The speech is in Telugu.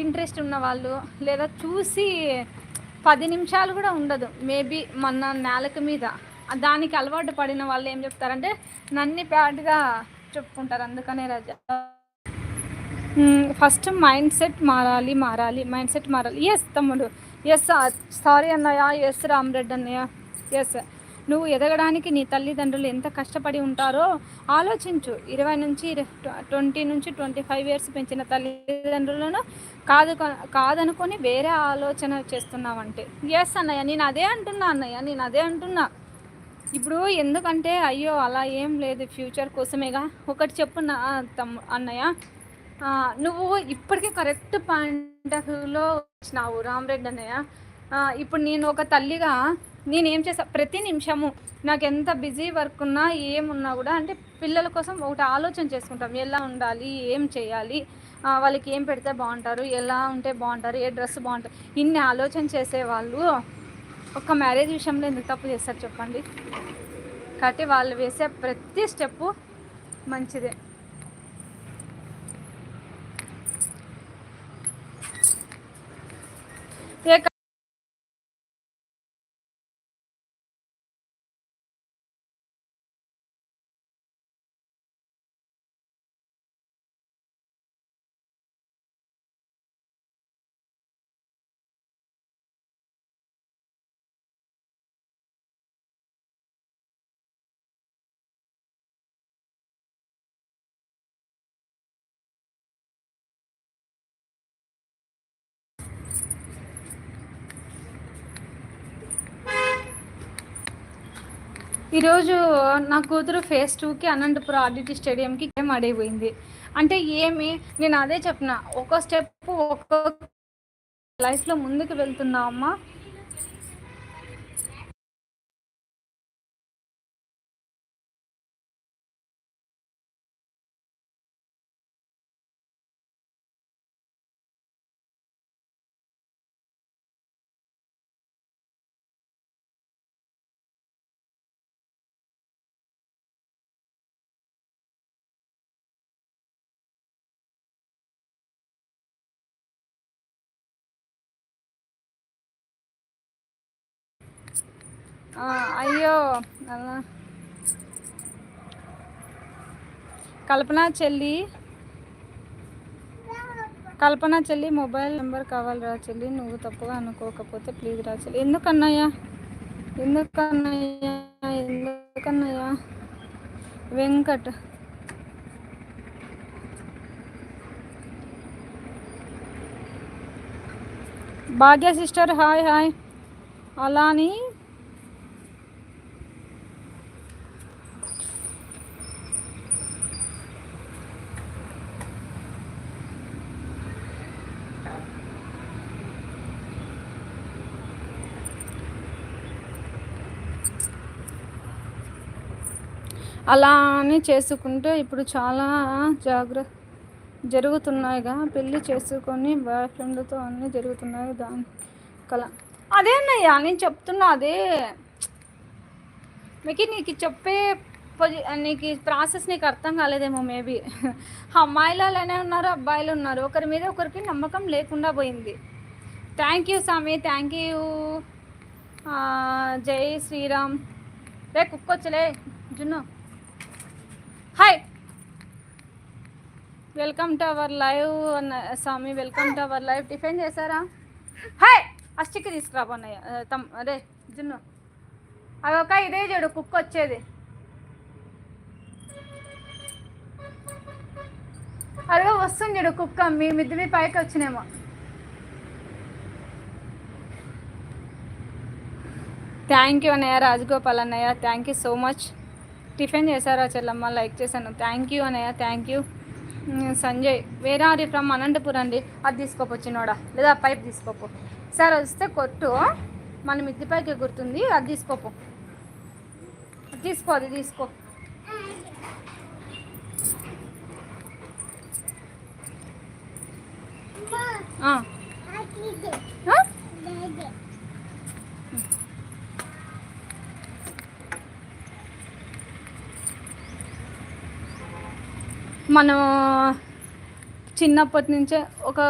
ఇంట్రెస్ట్ ఉన్న వాళ్ళు లేదా చూసి పది నిమిషాలు కూడా ఉండదు. మేబీ మన నేలకు మీద దానికి అలవాటు పడిన వాళ్ళు ఏం చెప్తారంటే నన్ని ప్యాడ్గా చెప్పుకుంటారు అందుకనే రజ. ఫస్ట్ మైండ్ సెట్ మారాలి మారాలి మైండ్ సెట్ మారాలి. ఎస్ తమ్ముడు. ఎస్ సారీ అన్నయ్య. ఎస్ రామరెడ్డి అన్నయ్య. ఎస్ నువ్వు ఎదగడానికి నీ తల్లిదండ్రులు ఎంత కష్టపడి ఉంటారో ఆలోచించు. ఇరవై నుంచి ట్వంటీ నుంచి ట్వంటీ ఫైవ్ ఇయర్స్ పెంచిన తల్లిదండ్రులను కాదు కాదనుకొని వేరే ఆలోచన చేస్తున్నావంటే. ఎస్ అన్నయ్య నేను అదే అంటున్నా అన్నయ్య నేను అదే అంటున్నా. ఇప్పుడు ఎందుకంటే అయ్యో అలా ఏం లేదు ఫ్యూచర్ కోసమేగా. ఒకటి చెప్పు నా తమ్ అన్నయ్య. నువ్వు ఇప్పటికీ కరెక్ట్ పాయింట్ ఆఫ్ వ్యూలో వచ్చినావు రామరెడ్డి అన్నయ్య. ఇప్పుడు నేను ఒక తల్లిగా నేను ఏం చేసా? ప్రతి నిమిషము నాకు ఎంత బిజీ వర్క్ ఉన్నా ఏమున్నా కూడా అంటే పిల్లల కోసం ఒకటి ఆలోచన చేసుకుంటాం. ఎలా ఉండాలి? ఏం చేయాలి? వాళ్ళకి ఏం పెడితే బాగుంటారు? ఎలా ఉంటే బాగుంటారు? ఏ డ్రెస్ బాగుంటారు ఇన్ని ఆలోచన చేసేవాళ్ళు ఒక మ్యారేజ్ విషయంలో ఎందుకు తప్పు చేస్తారు చెప్పండి? కాబట్టి వాళ్ళు వేసే ప్రతి స్టెప్పు మంచిదే ఏ క- ఈరోజు నా కూతురు ఫేస్ టూకి అనంతపురం ఆర్డిటి స్టేడియంకి గేమ్ ఆడైపోయింది. అంటే ఏమి నేను అదే చెప్పిన ఒక స్టెప్ ఒక్కొక్క లైఫ్లో ముందుకు వెళ్తున్నావమ్మా అయ్యో అలా. కల్పన చెల్లి. కల్పన చెల్లి మొబైల్ నెంబర్ కావాలి రా చెల్లి. నువ్వు తప్పుగా అనుకోకపోతే ప్లీజ్ రా చెల్లి. ఎందుకన్నాయా ఎందుకన్నయ్యా? ఎందుకన్నయ్యా? Venkat. Bhagya sister hi hi. అలా అని అలా అని చేసుకుంటే ఇప్పుడు చాలా జాగ్ర జరుగుతున్నాయిగా. పెళ్ళి చేసుకొని బాయ్ ఫ్రెండ్తో అన్నీ జరుగుతున్నాయి దాని కల. అదే అన్నయ్య నేను చెప్తున్నా అదే. మీకు నీకు చెప్పే పొజి నీకు ప్రాసెస్ నీకు అర్థం కాలేదేమో మేబీ. అమ్మాయిలు అలానే ఉన్నారు అబ్బాయిలు ఉన్నారు. ఒకరి మీద ఒకరికి నమ్మకం లేకుండా పోయింది. థ్యాంక్ యూ స్వామి థ్యాంక్ యూ. జై శ్రీరామ్. రే కుక్కొచ్చలే. Junnu hi welcome to our live అన్న స్వామి welcome to our live. Tiffin చేశారా? హాయ్ అష్టికి తీసుకురాబోన్నయ్య తమ్ అదే జున్ను. అదొక ఇదే చూడు కుక్క వచ్చేది. అదిగో వస్తుంది చూడు కుక్క. మీ మిద్ది మీ పైకి వచ్చినేమో థ్యాంక్ యూ అన్నయ్య రాజగోపాల్ అన్నయ్య. Thank you so much tiffin చేశారా చెల్లమ్మ? లైక్ చేశాను. థ్యాంక్ యూ అన్నయ్య. థ్యాంక్ యూ సంజయ్ వేరే ఆరి ఫ్రమ్ అనంతపురం అండి. అది తీసుకోపోచ్చినోడా లేదా పైప్ తీసుకోపో. సార్ వస్తే కొట్టు. మన మిద్ది పైకి గుర్తుంది. అది తీసుకోపో. తీసుకో అది తీసుకో. ఆ? మనం చిన్నప్పటి నుంచే ఒక